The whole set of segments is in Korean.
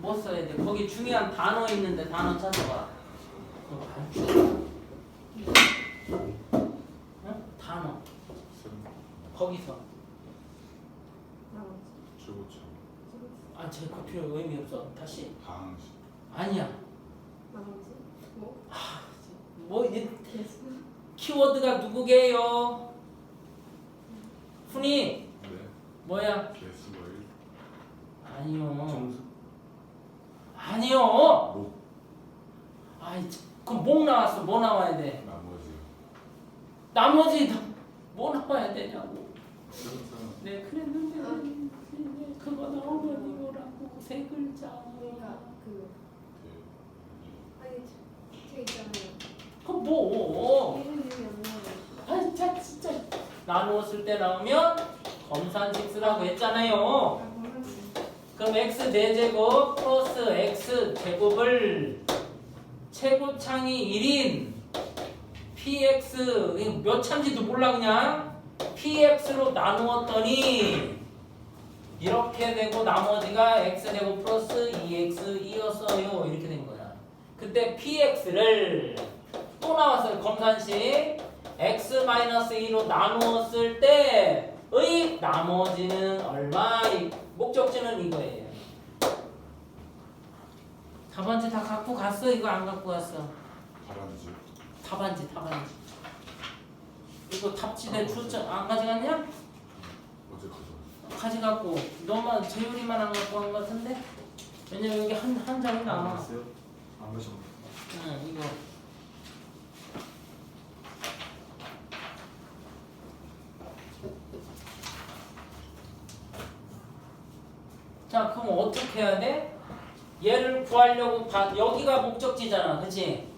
뭐 써야 돼? 거기 중요한 단어 있는데 단어 찾아봐. 응? 단어 거기서 아 제거 필요 의미 없어. 다시 방식 아니야. 나머지 뭐 뭐 이, 개수 키워드가 누구게요? 훈이 네 뭐야? 개수가 일 아니요. 정수 아니요. 목 아이 참, 그럼 목 나왔어. 뭐 나와야 돼? 나머지 나머지 다- 뭐 나와야 되냐고. 정수 네 그랬는데 네, 그거 나오면 이거라고 세 글자. 그러니까 그대 아니 있잖아요 그 뭐? 이름 이름이 안 나와요 아 진짜 진짜 나누었을 때 나오면 검산식 쓰라고 했잖아요. 그럼 x 4제곱 플러스 x 제곱을 최고창이 1인 px 몇 차인지도 몰라 그냥. Px로 나누었더니 이렇게 되고 나머지가 x제곱 플러스 2x2였어요. 이렇게 된 거야. 그때 px를 또 나왔어요 검산식. X-2로 나누었을 때의 나머지는 얼마? 이 목적지는 이거예요. 답안지 다 갖고 갔어? 이거 안 갖고 갔어? 바람지. 답안지 답안지. 이거 답지대 출전 안 가져갔냐? 어제 가져 가져갔고. 너만 재율이만 안 갖고 간 것 같은데? 왜냐면 여기 한, 한 장이 남아? 안 가셨네. 응 이거 자 그럼 어떻게 해야 돼? 얘를 구하려고 봐 여기가 목적지잖아. 그치? 네.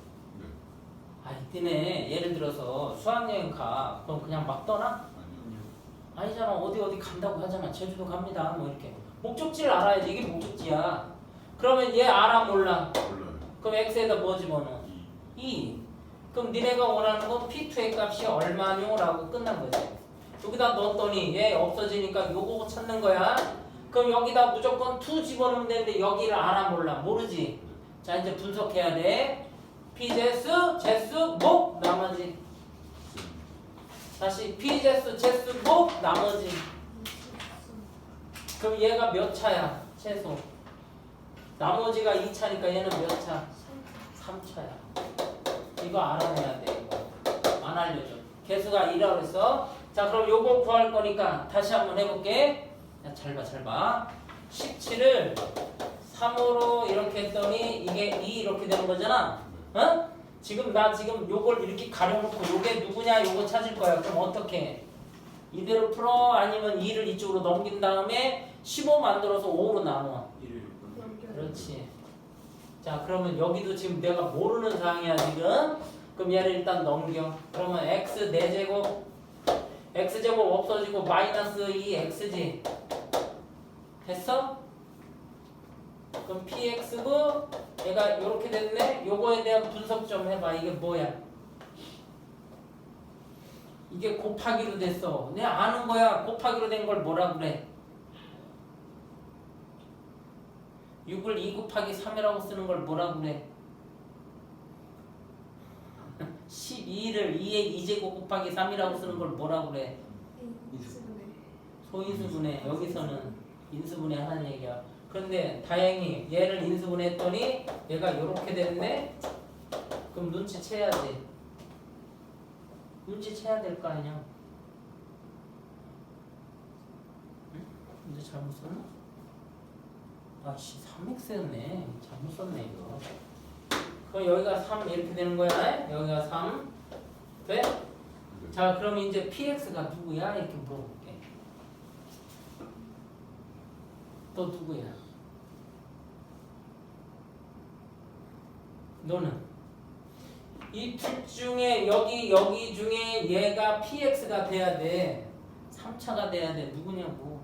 아 이때네. 예를 들어서 수학여행 가. 그럼 그냥 막 떠나? 아니요. 아니잖아. 어디 어디 간다고 하잖아. 제주도 갑니다. 뭐 이렇게. 목적지를 알아야지. 이게 목적지야. 그러면 얘 알아? 몰라? 몰라요. 그럼 x에다 뭐 집어넣어? 이. 2 그럼 니네가 원하는 건 p2의 값이 얼마뇨? 라고 끝난 거지. 여기다 넣었더니 얘 없어지니까 요거 찾는 거야 그럼 여기다 무조건 2 집어넣으면 되는데 여기를 알아 몰라. 모르지. 자 이제 분석해야 돼. P제수, 제수, 목 나머지. 다시 p제수, 제수, 목 나머지. 그럼 얘가 몇 차야? 최소. 나머지가 2차니까 얘는 몇 차? 3차야. 이거 알아내야 돼 이거. 안 알려줘. 개수가 2라고 그랬어. 자 그럼 요거 구할 거니까 다시 한번 해볼게 야, 잘 봐 잘 봐 17을 3으로 이렇게 했더니 이게 2 이렇게 되는 거잖아 어? 지금 나 지금 요걸 이렇게 가려놓고 요게 누구냐 요거 찾을 거야 그럼 어떻게 이대로 풀어 아니면 2를 이쪽으로 넘긴 다음에 15 만들어서 5로 나눠. 그렇지. 자, 그러면 여기도 지금 내가 모르는 사항이야, 지금. 그럼 얘를 일단 넘겨. 그러면 x 4제곱, x제곱 없어지고 마이너스 2x지. 됐어? 그럼 px고 얘가 이렇게 됐네? 요거에 대한 분석 좀 해봐. 이게 뭐야? 이게 곱하기로 됐어. 내가 아는 거야. 곱하기로 된 걸 뭐라 그래? 6을 2 곱하기 3이라고 쓰는 걸 뭐라 그래? 12를 2의 2제곱 곱하기 3이라고 쓰는 걸 뭐라 그래? 인수분해 소인수분해 여기서는 인수분해 하는 얘기야. 그런데 다행히 얘를 인수분해했더니 얘가 이렇게 됐네. 그럼 눈치채야지. 눈치채야 될 거 아니야. 응? 이제 잘못 썼나? 아씨 3x였네. 잘못 썼네 이거. 그럼 여기가 3 이렇게 되는 거야. 여기가 3 돼? 네. 자 그럼 이제 px가 누구야? 이렇게 물어볼게. 또 누구야? 너는 이둘 중에 여기 여기 중에 얘가 px가 돼야 돼. 3차가 돼야 돼. 누구냐고.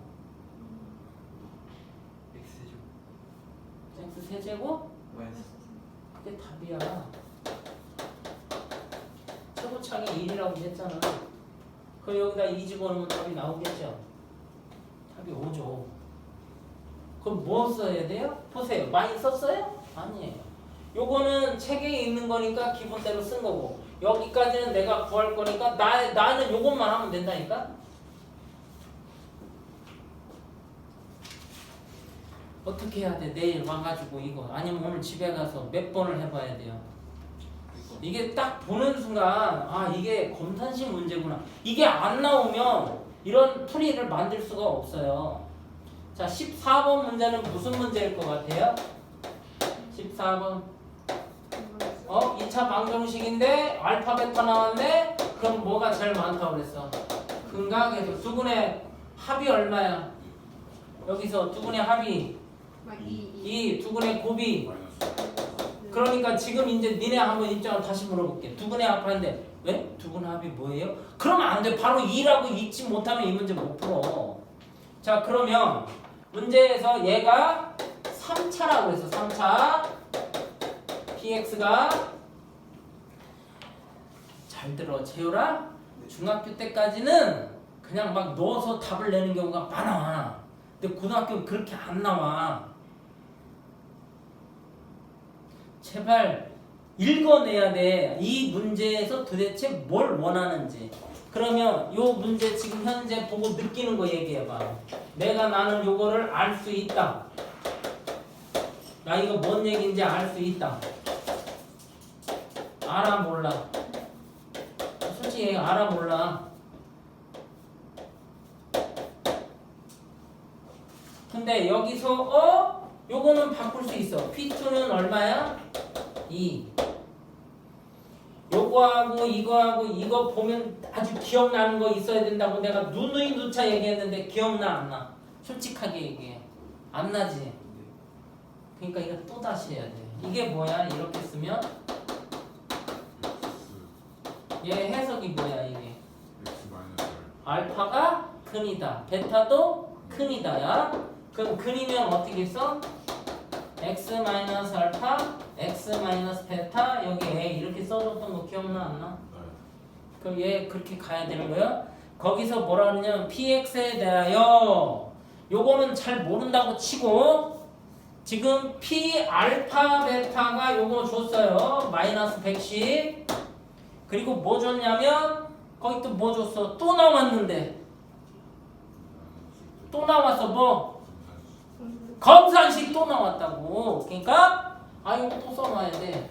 X죠. x 세제곱? 마이너스. 그게 답이야. 최고창이 1이라고 했잖아. 그럼 여기다 2 집어넣으면 답이 나오겠죠? 답이 5죠. 그럼 뭐 써야 돼요? 보세요. 많이 썼어요? 아니에요. 요거는 책에 있는 거니까 기본대로 쓴 거고 여기까지는 내가 구할 거니까 나, 나는 요것만 하면 된다니까? 어떻게 해야 돼? 내일 와가지고 이거 아니면 오늘 집에 가서 몇 번을 해봐야 돼요. 이게 딱 보는 순간 아 이게 검산식 문제구나. 이게 안 나오면 이런 풀이를 만들 수가 없어요. 자 14번 문제는 무슨 문제일 것 같아요? 14번 어? 2차 방정식인데 알파 베타 나왔네? 그럼 뭐가 제일 많다고 그랬어? 근각에서 두 분의 합이 얼마야? 여기서 두 분의 합이 막이 2, 두 분의 곱이 마이너스 그러니까 지금 이제 니네 한번 입장을 다시 물어볼게. 두 분의 합하는데 왜? 두 분의 합이 뭐예요? 그러면 안 돼. 바로 2라고 잊지 못하면 이 문제 못 풀어. 자 그러면 문제에서 얘가 3차라고 했어. 3차 px가 잘 들어 재열아 중학교 때까지는 그냥 막 넣어서 답을 내는 경우가 많아. 근데 고등학교는 그렇게 안 나와. 제발 읽어내야 돼. 이 문제에서 도대체 뭘 원하는지. 그러면 요 문제 지금 현재 보고 느끼는 거 얘기해봐. 내가 나는 요거를 알 수 있다. 나 이거 뭔 얘기인지 알 수 있다. 알아 몰라. 솔직히 알아 몰라. 근데 여기서 어? 요거는 바꿀 수 있어. P2는 얼마야? 2. 요거하고 이거하고 이거 보면 아주 기억나는 거 있어야 된다고 내가 누누이 누차 얘기했는데 기억나 안 나? 솔직하게 얘기해. 안 나지? 그러니까 이거 또 다시 해야 돼. 이게 뭐야? 이렇게 쓰면 얘 해석이 뭐야 이게? 알파가 근이다. 베타도 근이다야. 그럼 근이면 어떻게 써? X 마이너스 알파, x 마이너스 베타 여기 A 이렇게 써줬던 거 기억나 안 나? R 그럼 얘 그렇게 가야 되는 거야? 거기서 뭐라 그러냐면 px에 대하여 요거는 잘 모른다고 치고 지금 p 알파 베타가 요거 줬어요. 마이너스 110 그리고 뭐 줬냐면 거기 또 뭐 줬어? 또 나왔는데. 또 나왔어 뭐 검산식 또 나왔다고. 그러니까 아 이거 또 써놔야 돼.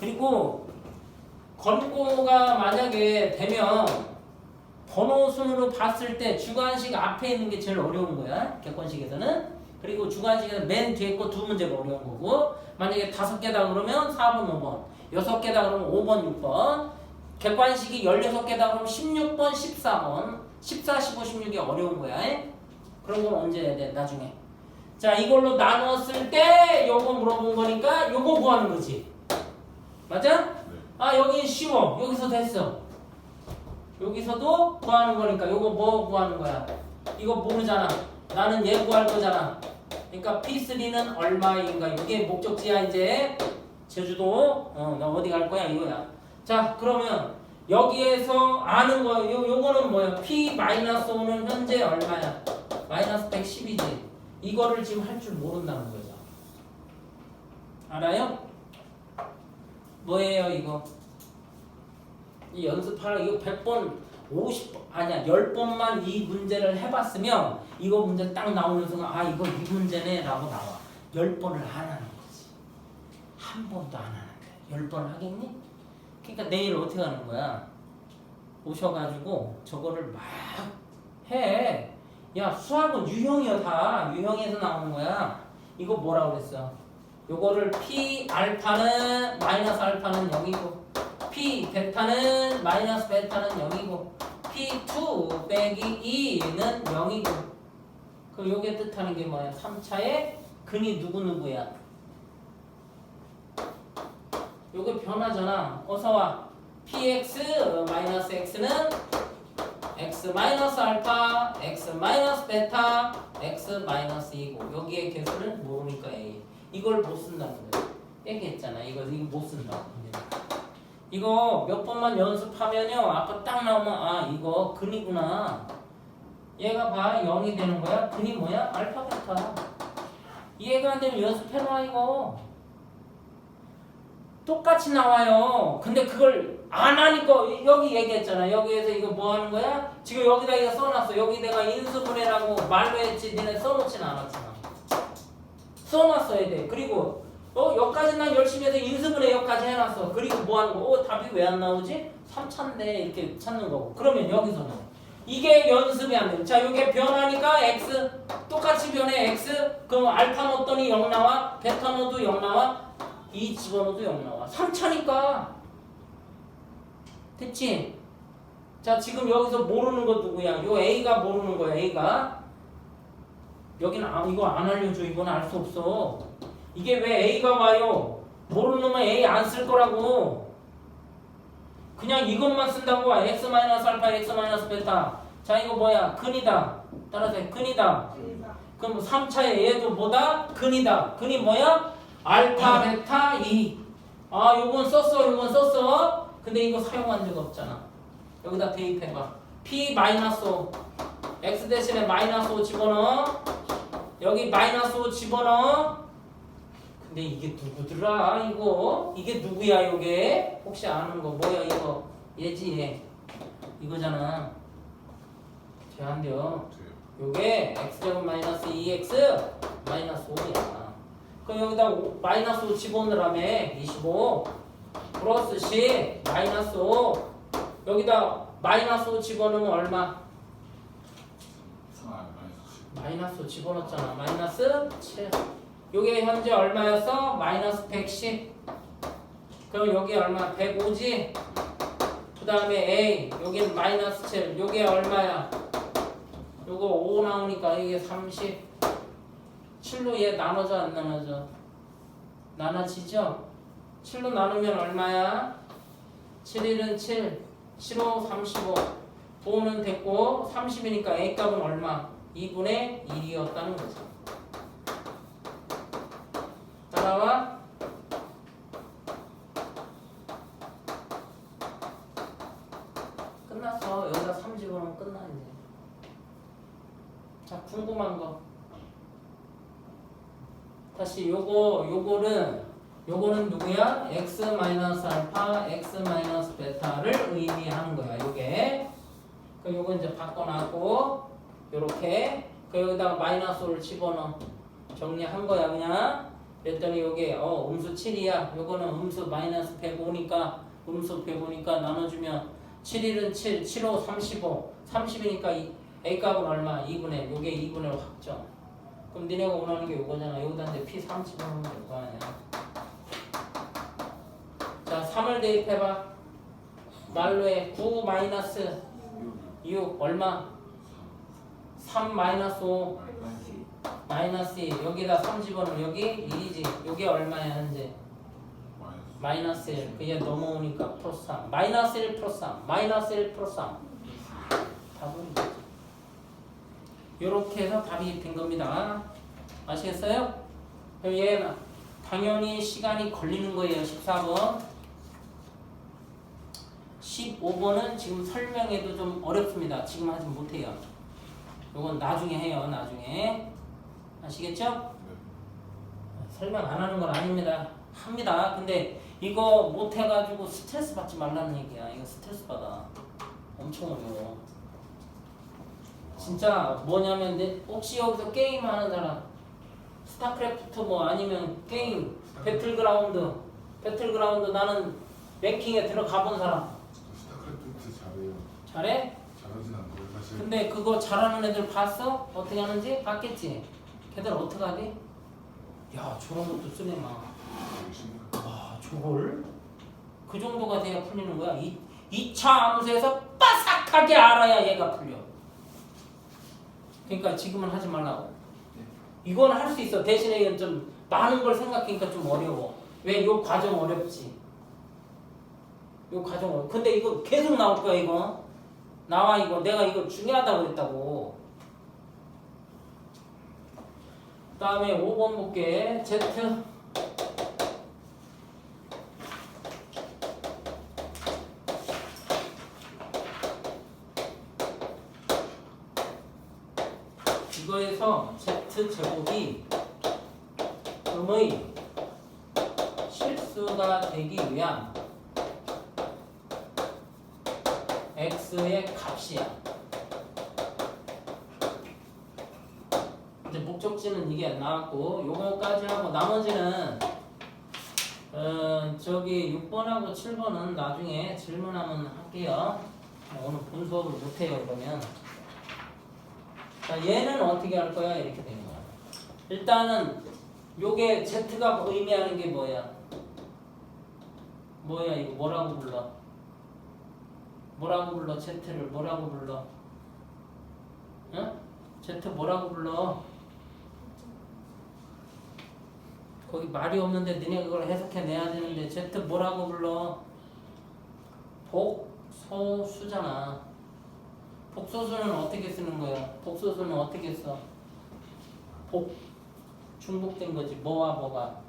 그리고 권고가 만약에 되면 번호 순으로 봤을 때 주관식 앞에 있는 게 제일 어려운 거야 객관식에서는. 그리고 주관식에서는 맨 뒤에 거 두 문제가 어려운 거고. 만약에 다섯 개다 그러면 4번 5번 여섯 개다 그러면 5번 6번. 객관식이 16개다 그러면 16번 14번. 14, 15, 16이 어려운 거야. 에? 그런 건 언제 해야 돼 나중에 자 이걸로 나눴을 때 요거 물어본 거니까 요거 구하는 거지. 맞아? 네. 아 여기 쉬워. 여기서 됐어. 여기서도 구하는 거니까 요거 뭐 구하는 거야? 이거 모르잖아. 나는 얘 구할 거잖아. 그러니까 P3는 얼마인가? 이게 목적지야 이제. 제주도. 어 나 어디 갈 거야? 이거야. 자 그러면 여기에서 아는 거 요, 요거는 뭐야? P-5는 현재 얼마야? 마이너스 110이지 이거를 지금 할 줄 모른다는 거죠 알아요? 뭐예요 이거? 이 연습하라 이거 100번 50번 아니야 10번만 이 문제를 해봤으면 이거 문제 딱 나오는 순간 아 이거 이 문제네 라고 나와 10번을 안 하는 거지 한 번도 안 하는데 10번 하겠니? 그러니까 내일 어떻게 하는 거야 오셔가지고 저거를 막 해. 야 수학은 유형이야 다. 유형에서 나오는 거야. 이거 뭐라 그랬어? 요거를 P 알파는 마이너스 알파는 0이고 P 베타는 마이너스 베타는 0이고 P2 빼기 2는 0이고. 그럼 요게 뜻하는 게 뭐야? 3차의 근이 누구누구야? 요게 변하잖아. 어서와. Px 마이너스 x는 x 마이너스 알파 x 마이너스 베타 x 마이너스 2고 여기에 개수를 모르니까 a? 이걸 못 쓴다는 거야 얘기했잖아. 이거 이거 못 쓴다고. 이거 몇 번만 연습하면요. 아까 딱 나오면 아 이거 근이구나. 얘가 봐. 0이 되는 거야? 근이 뭐야? 알파 베타. 이해가 안 되면 연습해놔 이거. 똑같이 나와요. 근데 그걸 안 하니까 여기 얘기했잖아. 여기에서 이거 뭐 하는 거야? 지금 여기다 이거 써놨어. 여기 내가 인수분해라고 말로 했지 니네 써놓진 않았잖아. 써놨어야 돼. 그리고 어 여기까지 난 열심히 해서 인수분해 여기까지 해놨어. 그리고 뭐 하는 거? 어 답이 왜 안 나오지? 3차인데 이렇게 찾는 거고. 그러면 여기서는 이게 연습이 안 돼. 자, 이게 변하니까 x 똑같이 변해. X. 그럼 알파 넣었더니 0 나와? 베타 넣어도 0 나와? 2 집어넣어도 0 나와. 3차니까 됐지? 자, 지금 여기서 모르는 거 누구야? 요 a가 모르는 거야 a가. 여기는 아, 이거 안 알려줘. 이건 알 수 없어. 이게 왜 a가 와요? 모르는 놈은 a 안 쓸 거라고. 그냥 이것만 쓴다고 x 마이너스 알파 x 마이너스 베타. 자 이거 뭐야? 근이다. 따라서 해. 근이다. 그럼 3차에 얘도 뭐다? 근이다. 근이 뭐야? 알파 베타 2아 요건 썼어. 요건 썼어 근데 이거 사용한 적 없잖아. 여기다 대입해봐. P 마이너스 5 x 대신에 마이너스 5 집어넣어. 여기 마이너스 5 집어넣어. 근데 이게 누구더라 이거? 이게 누구야 요게? 혹시 아는 거 뭐야 이거? 얘지 얘 이거잖아. 제안 돼요. 돼요. 요게 x제곱 마이너스 2x 마이너스 5야. 그럼 여기다 오- 마이너스 5 집어넣으라며 25 플러스 10 마이너스 5 여기다 마이너스 5 집어넣으면 얼마? 3 마이너스 마이너스 5 집어넣었잖아 마이너스 7 요게 현재 얼마였어? 마이너스 110 그럼 여기 얼마? 105지? 그 다음에 A 여기는 마이너스 7 요게 얼마야? 요거 5 나오니까 이게 30 7로 얘 나눠져 안 나눠져? 나눠지죠? 7로 나누면 얼마야? 7일은 7 7호 35 5는 됐고 30이니까 A 값은 얼마? 2분의 1이었다는 거죠. 따라와? 끝났어. 여기다 3 집어넣으면 끝나 이제. 자, 궁금한 거. 다시 요거 요거는 요거는 누구야? x 마이너스 알파, x 마이너스 베타를 의미하는 거야. 요게. 그 요거 이제 바꿔놨고 요렇게 그 여기다가 마이너스 5를 집어넣어 정리한 거야 그냥 그랬더니 요게 어 음수 7이야 요거는 음수 마이너스 105니까 음수 105니까 나눠주면 7일은 7, 7호 35 30이니까 이 A 값은 얼마? 2분의 요게 2분의 확정 그럼 니네가 원하는 게 요거잖아 여기다 이제 P 3 집어넣으면 될 거 아니야 자 3을 대입해봐. 말로 해9 마이너스 6 얼마? 3 마이너스 5 마이너스 2 여기다 3 집어넣으면 여기 1이지 여기 얼마야 현재? 마이너스 마이너스 1 그게 넘어오니까 플러스 3 마이너스 1 플러스 3 마이너스 1 플러스 3 답은 이거지. 요렇게 해서 답이 된 겁니다. 아시겠어요? 그럼 얘 당연히 시간이 걸리는 거예요 14번 15번은 지금 설명해도 좀 어렵습니다 지금 하지 못해요 요건 나중에 해요 나중에 아시겠죠? 네. 설명 안 하는 건 아닙니다. 합니다. 근데 이거 못 해가지고 스트레스 받지 말라는 얘기야. 이거 스트레스 받아. 엄청 어려워. 진짜 뭐냐면 내 혹시 여기서 게임 하는 사람 스타크래프트 뭐 아니면 게임 배틀그라운드 배틀그라운드 나는 랭킹에 들어가 본 사람 잘해? 잘하진 않고요 사실. 근데 그거 잘하는 애들 봤어? 어떻게 하는지 봤겠지? 걔들 어떻게 하지? 야 저런 것도 쓰네 막. 되게 심각. 와 저걸 그 정도가 돼야 풀리는 거야. 이 2차 함수에서 빠삭하게 알아야 얘가 풀려. 그러니까 지금은 하지 말라고. 이건 할 수 있어. 대신에 이건 좀 많은 걸 생각하니까 좀 어려워. 왜? 요 과정 어렵지. 요 과정 어려. 근데 이거 계속 나올 거야 이거. 나와 이거. 내가 이거 중요하다고 그랬다고. 다음에 5번 볼게. Z z 제곱이 음의 실수가 되기 위한 x의 값이야. 이제 목적지는 이게 나왔고 요거까지 하고 나머지는 어, 저기 6번하고 7번은 나중에 질문하면 할게요. 오늘 본 수업을 못해요 그러면. 자 얘는 어떻게 할 거야 이렇게 되는 거야. 일단은 요게 Z가 의미하는 게 뭐야? 뭐야 이거 뭐라고 불러? 뭐라고 불러 Z를 뭐라고 불러? 응? Z 뭐라고 불러? 거기 말이 없는데 너네 그걸 해석해 내야 되는데 Z 뭐라고 불러? 복소수잖아. 복소수는 어떻게 쓰는 거야? 복소수는 어떻게 써? 복 중복된 거지. 뭐와 뭐가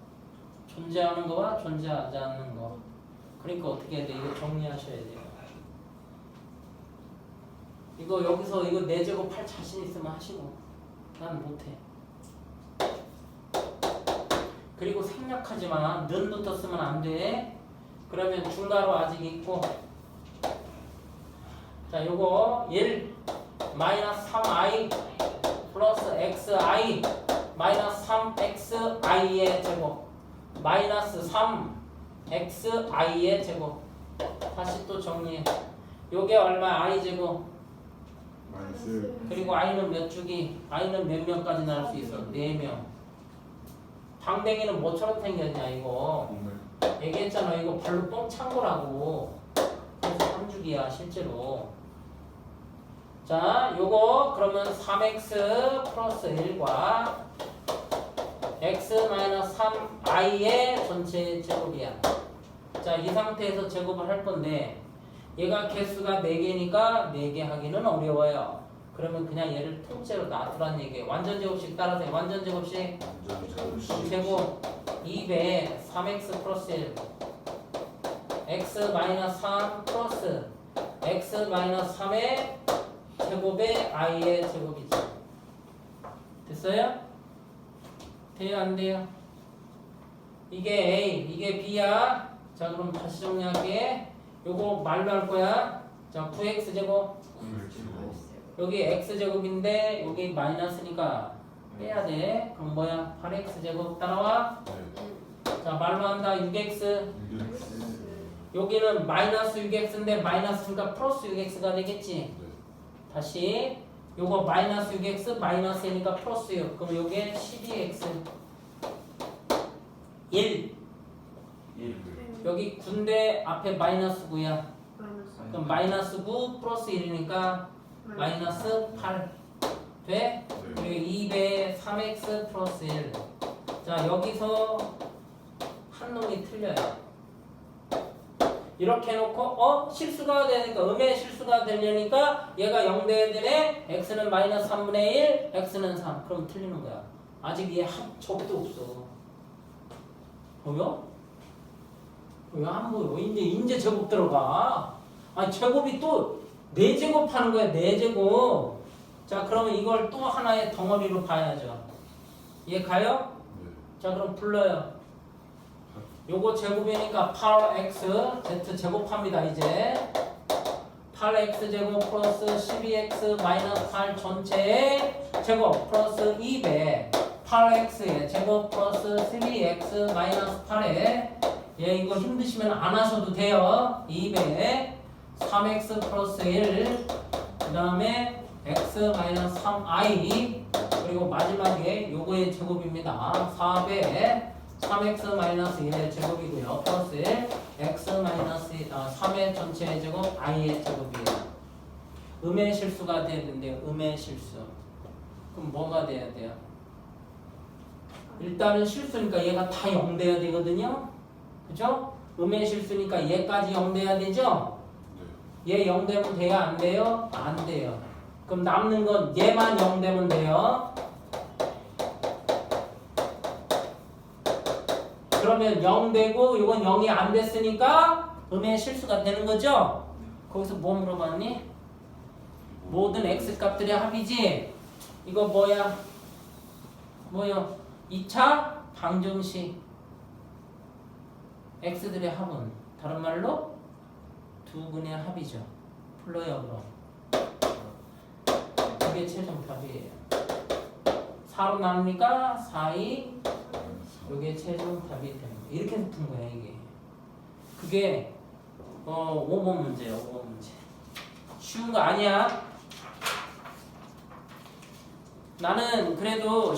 존재하는 거와 존재하지 않는 거. 그러니까 어떻게 해야 돼? 이거 정리하셔야 돼요. 이거 여기서 이거 네 제곱 할 자신 있으면 하시고 난 못해. 그리고 생략하지만 는부터 쓰면 안 돼. 그러면 중괄호 아직 있고. 자, 요거 1 마이너스 3i 플러스 xi 마이너스 3xi의 제곱 마이너스 3xi의 제곱 다시 또 정리해. 요게 얼마 i 제곱 마이너스 그리고 i는 몇 주기? i는 몇 명까지 나올 수 있어? 4명. 방댕이는 뭐처럼 생겼냐 이거. 얘기했잖아 이거 발로 뻥 찬 거라고. 그래서 3주기야 실제로. 자 요거 그러면 3x 플러스 1과 x 마이너스 3i의 전체 제곱이야. 자 이 상태에서 제곱을 할 건데 얘가 개수가 4개니까 4개 하기는 어려워요. 그러면 그냥 얘를 통째로 놔두란 얘기예요. 완전 제곱식 따라서 해. 완전 제곱식 제곱 2배 3x 플러스 1 x 마이너스 3 플러스 x 마이너스 3의 제곱의 i의 제곱이죠. 됐어요? 돼요 안 돼요? 이게 A 이게 B야. 자 그럼 다시 정리할게. 요거 말로 할 거야. 자 9x 제곱 여기 x 제곱인데 여기 마이너스니까 빼야 돼. 그럼 뭐야? 8x 제곱 따라와. 네자 말로 한다 6x. 6x 여기는 마이너스 6x인데 마이너스니까 플러스 6x가 되겠지. 네 다시 요거 마이너스 6x 마이너스니까 플러스 6. 그럼 요게 12x. 1. 네. 여기 9인데 앞에 마이너스 9야. 마이너스 그럼 마이너스 9 플러스 1이니까 마이너스 8. 돼? 네 그리고 2배 3x 플러스 1. 자, 여기서 한 놈이 틀려요. 이렇게 해놓고, 어? 실수가 되니까, 음의 실수가 되려니까 얘가 0 돼야 되네? x는 마이너스 3분의 1, x는 3. 그럼 틀리는 거야. 아직 얘 합적도 없어. 보여? 안 보여? 이제, 이제 제곱 들어가. 아니, 제곱이 또 4제곱 하는 거야, 4제곱. 자 그러면 이걸 또 하나의 덩어리로 봐야죠. 이해 가요? 네 자 그럼 불러요. 요거 제곱이니까 8x z 제곱합니다 이제. 8x 제곱 플러스 12x 마이너스 8 전체의 제곱 플러스 2배 8x의 제곱 플러스 12x 마이너스 8에 예 이거 힘드시면 안 하셔도 돼요. 2배 3x 플러스 1 그 다음에 x 마이너스 3i 그리고 마지막에 요거의 제곱입니다. 4배 3x 마이너스 1의 제곱이고요. 플러스 1 x 마이너스 3의 전체의 제곱 i의 제곱이에요. 음의 실수가 돼야 되는데요 음의 실수. 그럼 뭐가 돼야 돼요? 일단은 실수니까 얘가 다 0 돼야 되거든요 그죠? 음의 실수니까 얘까지 0 돼야 되죠? 네얘0 되면 돼요? 안 돼요? 안 돼요. 그럼 남는 건 얘만 0 되면 돼요. 그러면 0 되고 이건 0이 안 됐으니까 음의 실수가 되는 거죠? 거기서 뭐 물어봤니? 모든 x 값들의 합이지? 이거 뭐야? 뭐요? 2차 방정식 x들의 합은 다른 말로 두 근의 합이죠. 그럼. 그게 최종 답이에요. 4로 나누니까 4, 2 이게 최종 답이 되는 거야. 이렇게 푼 거야 이게. 그게 어 5번 문제야 5번 문제. 쉬운 거 아니야. 나는 그래도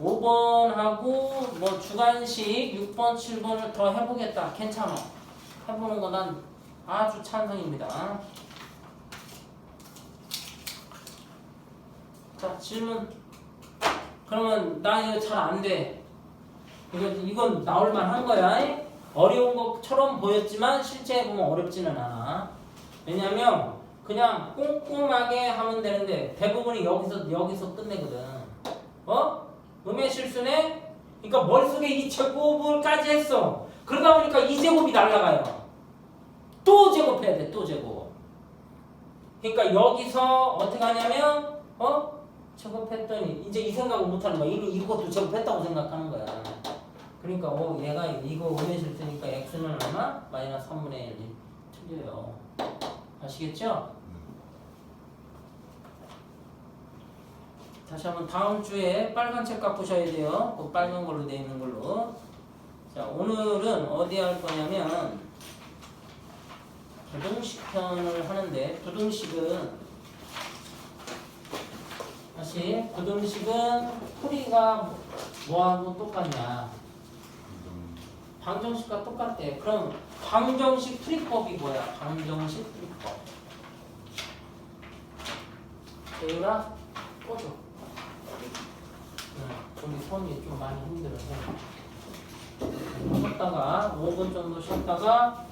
15번하고 뭐 주간식 6번, 7번을 더 해보겠다. 괜찮아. 해보는 거 난 아주 찬성입니다. 자 질문. 그러면 나 이거 잘 안 돼. 이거 이건 나올 만 한 거야. 어려운 것처럼 보였지만 실제 해보면 어렵지는 않아. 왜냐면 그냥 꼼꼼하게 하면 되는데 대부분이 여기서 여기서 끝내거든. 어? 음의 실수네? 그러니까 머릿속에 이 제곱을까지 했어. 그러다 보니까 이 제곱이 날라가요. 또 제곱해야 돼. 또 제곱. 그러니까 여기서 어떻게 하냐면 어? 제곱했더니 이제 이 생각을 못 하는 거야. 이미 이것도 제곱했다고 생각하는 거야. 그러니까 어 얘가 이거 음의 실수니까 x는 얼마? 마이너스 3분의 1이 틀려요. 아시겠죠? 다시 한번 다음 주에 빨간 책 오셔야 돼요. 그 빨간 걸로 되어 있는 걸로. 자, 오늘은 어디 할 거냐면 부등식 편을 하는데 부등식은 다시 부등식은 풀이가 뭐하고 똑같냐? 방정식과 똑같대. 그럼 방정식 풀이법이 뭐야? 방정식 풀이법. 대윤아 꺼줘. 응, 우리 손이 좀 많이 힘들어서. 쉬었다가 5분 정도 쉬었다가